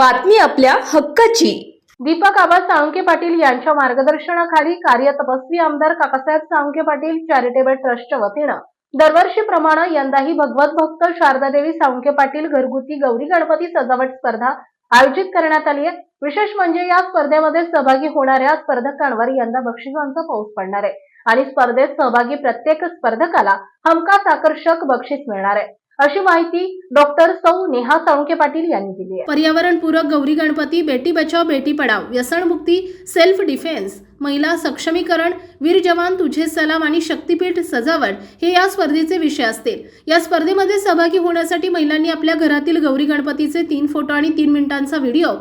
बातमी आपल्या हक्काची. दीपक आबा साळुंके पाटील यांच्या मार्गदर्शनाखाली कार्यतपस्वी आमदार काकासाहेब साळुंके पाटील चॅरिटेबल ट्रस्टच्या वतीनं दरवर्षीप्रमाणे यंदाही भगवत भक्त शारदादेवी साळुंके पाटील घरगुती गौरी गणपती सजावट स्पर्धा आयोजित करण्यात आली आहे. विशेष म्हणजे या स्पर्धेमध्ये सहभागी होणाऱ्या स्पर्धकांवर यंदा बक्षिसांचा पाऊस पडणार आहे. आणि स्पर्धेत सहभागी प्रत्येक स्पर्धकाला हमखास आकर्षक बक्षीस मिळणार आहे. अशी माहिती डॉक्टर सौ नेहा साळुंके पाटील यांनी दिली आहे. पर्यावरणपूरक गौरी गणपती बेटी बचाव बेटी पढाव व्यसनमुक्ती सेल्फ डिफेन्स महिला सक्षमीकरण वीर जवान तुझे सलाम आणि शक्तीपीठ सजावट हे या स्पर्धेचे विषय असतील. या स्पर्धेमध्ये सहभागी होण्यासाठी महिलांनी आपल्या घरातील गौरी गणपतीचे तीन फोटो आणि तीन मिनिटांचा व्हिडिओ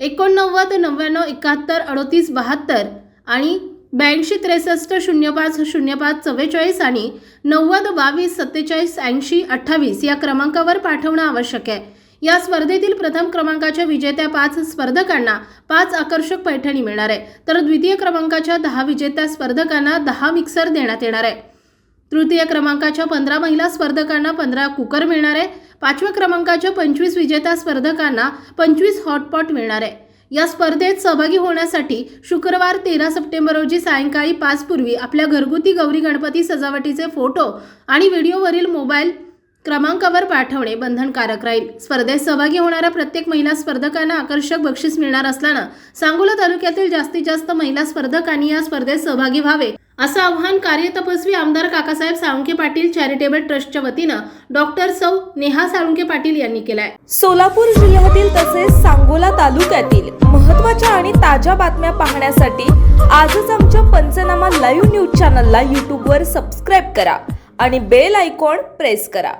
एकोणनव्वद नव्याण्णव एकाहत्तर अडोतीस बहात्तर आणि ब्याऐंशी त्रेसष्ट शून्य पाच शून्य पाच चव्वेचाळीस आणि नव्वद बावीस सत्तेचाळीस ऐंशी अठ्ठावीस या क्रमांकावर पाठवणं आवश्यक आहे. या स्पर्धेतील प्रथम क्रमांकाच्या विजेत्या पाच स्पर्धकांना पाच आकर्षक पैठणी मिळणार आहे. तर द्वितीय क्रमांकाच्या दहा विजेत्या स्पर्धकांना दहा मिक्सर देण्यात येणार आहे. तृतीय क्रमांकाच्या पंधरा महिला स्पर्धकांना पंधरा कुकर मिळणार आहे. पाचव्या क्रमांकाच्या पंचवीस विजेत्या स्पर्धकांना पंचवीस हॉटपॉट मिळणार आहे. या स्पर्धेत सहभागी होण्यासाठी शुक्रवार तेरा सप्टेंबर रोजी सायंकाळी पाचपूर्वी आपल्या घरगुती गौरी गणपती सजावटीचे फोटो आणि व्हिडिओवरील मोबाईल क्रमांकावर पाठवणे बंधनकारक राहील. स्पर्धेत सहभागी होणाऱ्या प्रत्येक महिला स्पर्धकांना आकर्षक बक्षीस मिळणार असल्यानं सांगोला तालुक्यातील जास्तीत जास्त महिला स्पर्धकांनी या स्पर्धेत सहभागी व्हावे. असं आव्हान कार्यतपस्वी आमदार काकासाहेब साळुंके पाटील चॅरिटेबल ट्रस्टच्या वतीनं डॉक्टर सौ नेहा साळुंके पाटील यांनी केलाय. सोलापूर जिल्ह्यातील तसेच सांगोला तालुक्यातील महत्त्वाच्या आणि ताज्या बातम्या पाहण्यासाठी आजच आमच्या पंचनामा लाईव्ह न्यूज चॅनलला यूट्यूबवर सबस्क्राईब करा आणि बेल आयकॉन प्रेस करा.